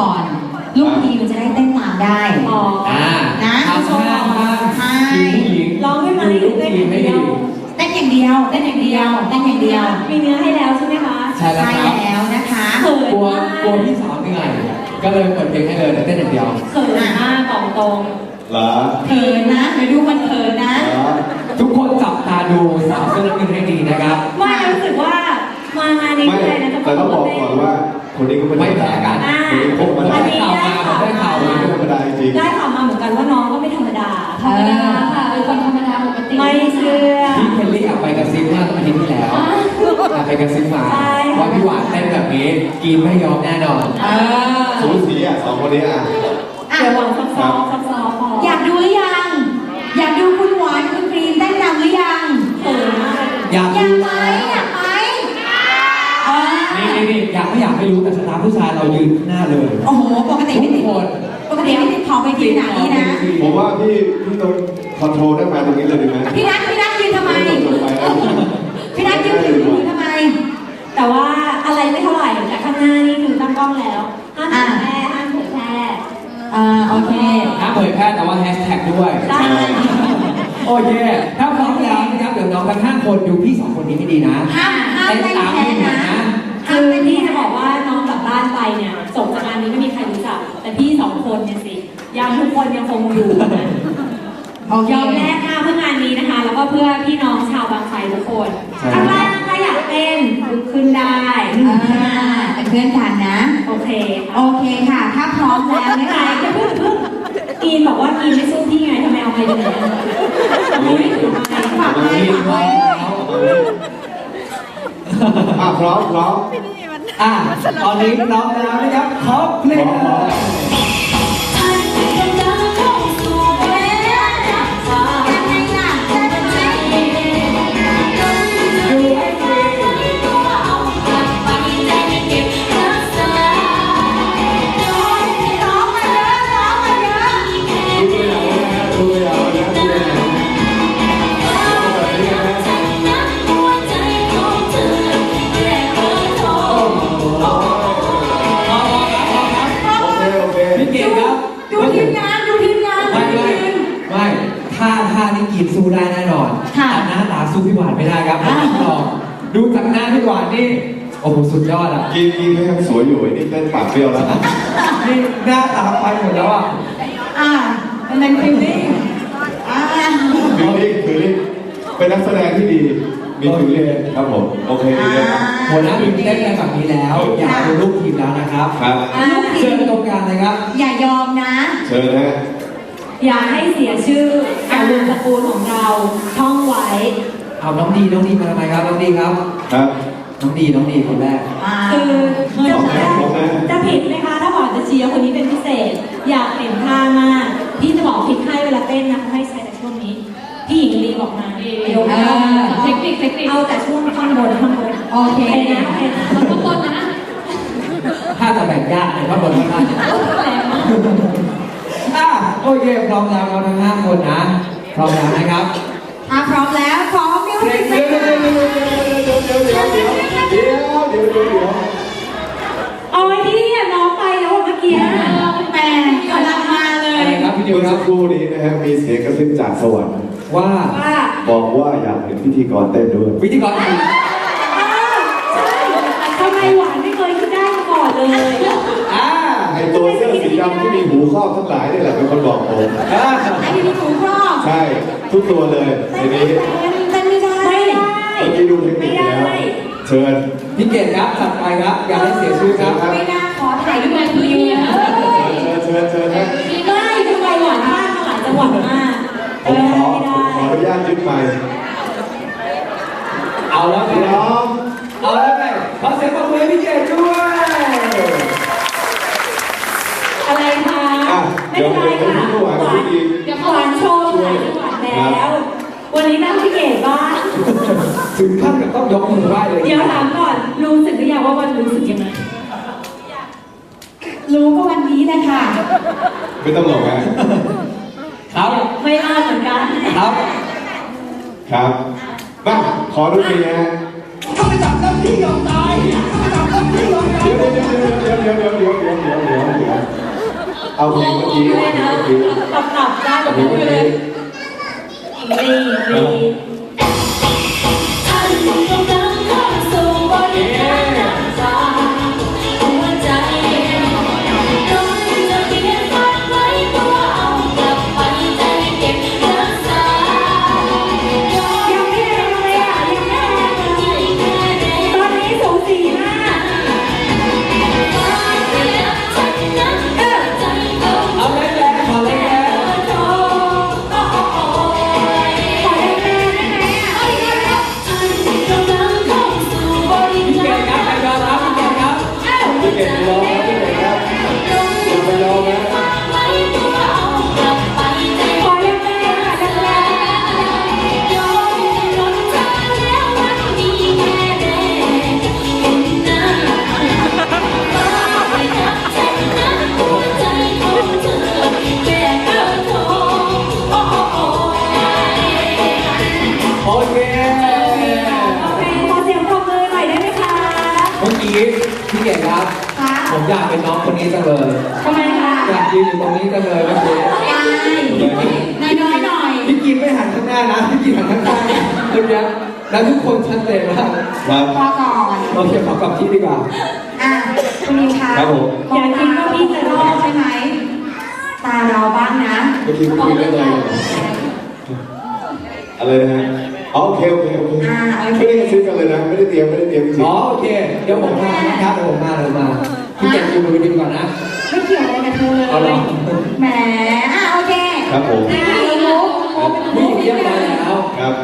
ก่อน ลูกทีมันจะได้เต้นตามได้อ๋ออ่านะทำห้ามบ้างใช่ทีมผู้หญิงร้องได้ไหมดูลูกทีมให้ดีเต้นอย่างเดียวเต้นอย่างเดียวเต้นอย่างเดียวมีเนื้อให้แล้วใช่ไหมคะใช่แล้วใช่ครับแล้วนะคะเขินกลัวมากกลัวพี่สาวเหนื่อยก็เลยเปิดเพลงให้เลยแต่เต้นอย่างเดียว เขินมากบอกตรงเหรอเขินนะเดี๋ยวดูมันเขินนะ เหรอทุกคนจับตาดูสาวเสื้อน้ำเงินให้ดีนะครับไม่รู้สึกว่ามางานนี้ไม่เลยนะจะแต่ต้องบอกก่อนว่า คนนี้ก็ไม่ไม่แพ้กันคนนี้พกมาผมได้ได้ข่าวมาผมได้ข่าวคนมานี้ไม่ธรรมดาจริงได้ข่าวมาเหมือนกันว่าน้องก็ไม่ธรรมดาธรรมดาค่ะเป็นคนธรรมดาปกติไม่เชื่อพี่เคลลี่อะไปกระซิบเมื่ออาทิตย์ที่แล้วอะไปกระซิบมาใช่ว่าพี่หวานเต้นแบบนี้กินไม่ยอมแน่นอนเออสูสีอะสองคนนี้อะอะเดี๋ยวหวังซับซ้อนซับซ้อนพออยากดูหรือยัง อยากดูคุณหวานคุณครีมเต้นรำหรือยังเขินมากอยากอยาดู ผู้ชายเรายืนข้างหน้าเลยโอ้โห ปกติทุไม่กติดคนปกติไม่ติดขอบไปทีไหนนี้นะ ผมว่าพี่พี่ต้องคอนโทรลได้มาตรงนี้เลยดีไหมพี่นัทพี่นัทยืนทำไมจบไปแล้วพี่นัทยืนถือถือทำไม แต่ว่าอะไรไม่เท่าไหร่แต่ข้างหน้านี่คือตั้งกล้องแล้วห้ามเผยแพร่ห้ามเผยแพร่อ่าโอเคห้ามเผยแพร่แต่ว่าแฮชแท็กด้วยได้โอเคถ้าพร้อมแล้วนะครับเดี๋ยวน้องทั้งห้าคนดูพี่สองคนนี้ให้ดีนะห้ามห้ามเต้นเต้นตามแพ้พี่หน่อยนะนะห้าคืมอเต้นพี่แพ้จะบอกว่าน้องกลับบ้านไปเนี่ยส่งจากงานนี้ไม่มีใครรู้จัก แต่พี่สองคนเนี่ยสิยังทุกคนยังคงอยู่นะโอเคยอมแลกหน้าเพื่องานนี้นะคะ แล้วก็เพื่อพี่น้องชาวบางไทรทุกคนใช่ข้างล่างถ้าอยากเต้นลุกขึ้นได้อ่าเป็นเพื่อนกันนะ โอเค โอเคค่ะ ถ้าพร้อมแล้วไม่นะใครคะจะพูดเพิ่งกีนบอกว่ากีนไม่สู้พี่ไงทำไมเอาไปเลยทำไมไม่ถือไมค์ฝากไว้ฝากไว้ อะพร้อมพร้อมอะตอนนี้พร้อมแล้วนะครับขอเพลงพร้อมยัง ท่าท่านี่กินสู้ได้แน่นอนค่ะแต่หน้าตาสู้พี่หวานไม่ได้ครับอ่าลองดูจากหน้าพี่หวานนี่ โอ้โห สุดยอดอะ กินกินก็ยังสวยอยู่ไอ้นี่เต้นปากเปรี้ยวแล้วนี่หน้าตาไปหมดแล้วอะ อ่าเป็นเป็นฟิลลิ่งอ่าฟิลลิ่งฟิลลิ่งเป็นนักแสดงที่ดี มีฟิลลิ่งครับผม โอเคดีเลยครับหัวหน้าทีมเต้นอะไรแบบนี้แล้ว อยากดูลูกทีมแล้วนะครับครับอ่าลูกทีเชิญมตรงกลางเลยครับ อย่ายอมนะ เชิญนะฮะ อย่าให้เสียชื่อกับวงตระกูลของเราท่องไว้เอาน้องดีน้องดีมาทำไมครับน้องดีครับ ครับ น้องดีน้องดีคนแรกอ่าคือจะของแม่ของแม่จะผิดไหมคะถ้าบอกจะเชียร์คนนี้เป็นพิเศษ อยากเปลี่ยนท่ามากพี่จะบอกผิดให้เวลาเต้นนะเขาให้ใช้แต่ช่วงนี้พี่หญิงลีบอกมาประโยคเอนี้อเทคนิคเทคนิคเอาแต่ช่วงข้างบนข้างบนโอเคโอเคนะโอเคนะมันต้องต้นนะถ้าจะแบ่งยากแต่ว่าบนท่านแรงมาก อะโอเคพร้อมแล้วเราทั้งห้าคนนะ พร้อมแล้วนะครับอ่าพร้อมแล้วพร้อมมิวเดี๋สิยวกเดี๋ยวเดี๋ยวเดี๋ยวเดี๋ยวเดี๋ยวเดี๋ยวเดี๋ยวเดี๋ยวเดี๋ยวเดี๋ยวเดี๋ยวเดี๋ยวเอาไอ้ที่เนี่ยน้องไปแล้วเมื่อกี้แหมกำลังมาเลอะไรยครับพี่ดิเมื่วอคสัรับกครู่นี้นะฮะมีเสียงกระซิบจากสวรรค์ว่าว่าบอกว่าอยากเห็นพิธีกรเต้นด้วยวิธีกรอีกอ้าวใช่ทำไมหวานไม่เคยคิดได้มาก่อนเลยอ่าไอตัวเสื้อสีดำที่มีหูครอบทั้งหลายนี่แหละเป็นคนบอกผมอ่าไอ้ที่มีหูครอบใช่ ทุกตัวเลยในนี้เต้นไม่ได้ไม่ได้เมื่อกี้ดูเทคนิไม่คได้แล้วเชิญพี่เกดครับถัดไปครับอย่าให้เสียชื่อครับไม่น่าขอถ่ายรูปกับพี่นะเชิญเชิญเชิญนะไม่ทำไมหวานมากมาหลายจังหวัดมากผเอมอขอไม่ได้ผมขออนุญาตยึดไมค์เอาแล้วพไงร้อมเอาแล้วไงขอเสียงปรบมือให้พี่เกดด้วย อะไรคะไม่เดี๋ค่ะพี่หวานหวานดีเโชว์หวานแล้ว วันนี้นั่งพี่เก๋บ้างถึงขั้นกับต้องยกมือไหว้เลยเดี๋ยวถามก่อนรู้สึกหรือยังว่าวันรู้สึกยังไงรู้ก็วันนี้นะค่ะไม่ต้องหลอกนะครับ ไม่รอดเหมือนกันครับ ครับบ้าขอรู้ดีนะเข้าไปจับน้ำที่ยอมตายเข้าไปจับน้ำที่ยอมตาย เดี๋ยวเดี๋ยวเดี๋ยวเดี๋ยวเดี๋ยว เอาเพลงเมื่อกี้เลยนะเมื่อกี้ตับตับได้เอาแบบเพลงนี้เมื่อเลกี้ยหญิงลีห อยากเป็นน้องคนนี้จังเลยทำไมคะอยากยืนอยู่ตรงนี้จังเลยเมื่อกี้นายน้อยๆหน่อยพี่กินไม่หันข้างหน้านะพี่กินหันข้างข้างเมื่อกี้แล้วทุกคนชัดเจนมากครับพอก่อนโอเคขอกลับที่ดีกว่าอะคุณนิวคะครับผมอย่าคิดว่าพี่จะรอดใช่ไหมตาเราบ้างนะเมื่อกี้คุยเรื่องอะไรกันอะไรนะฮะอ๋อโอเคโอเคโอเคอ่าโอเคไม่ได้กระซิบกันเลยนะไม่ได้เตรียมไม่ได้เตรียมจริงอ๋อโอเคเดี๋ยวผมมานะครับเดี๋ยวผมมาเดี๋ยวมา พี่เก่งอยู่บนเวทีก่อนนะ ไม่เกี่ยวอะไรกับเธอเลเอาเหรอยแหมอะโอเคครับผมนี่คือมุกมุกเป็นผู้มุหกญิงนิดเยี่ยมนึมางแล้ว ครับ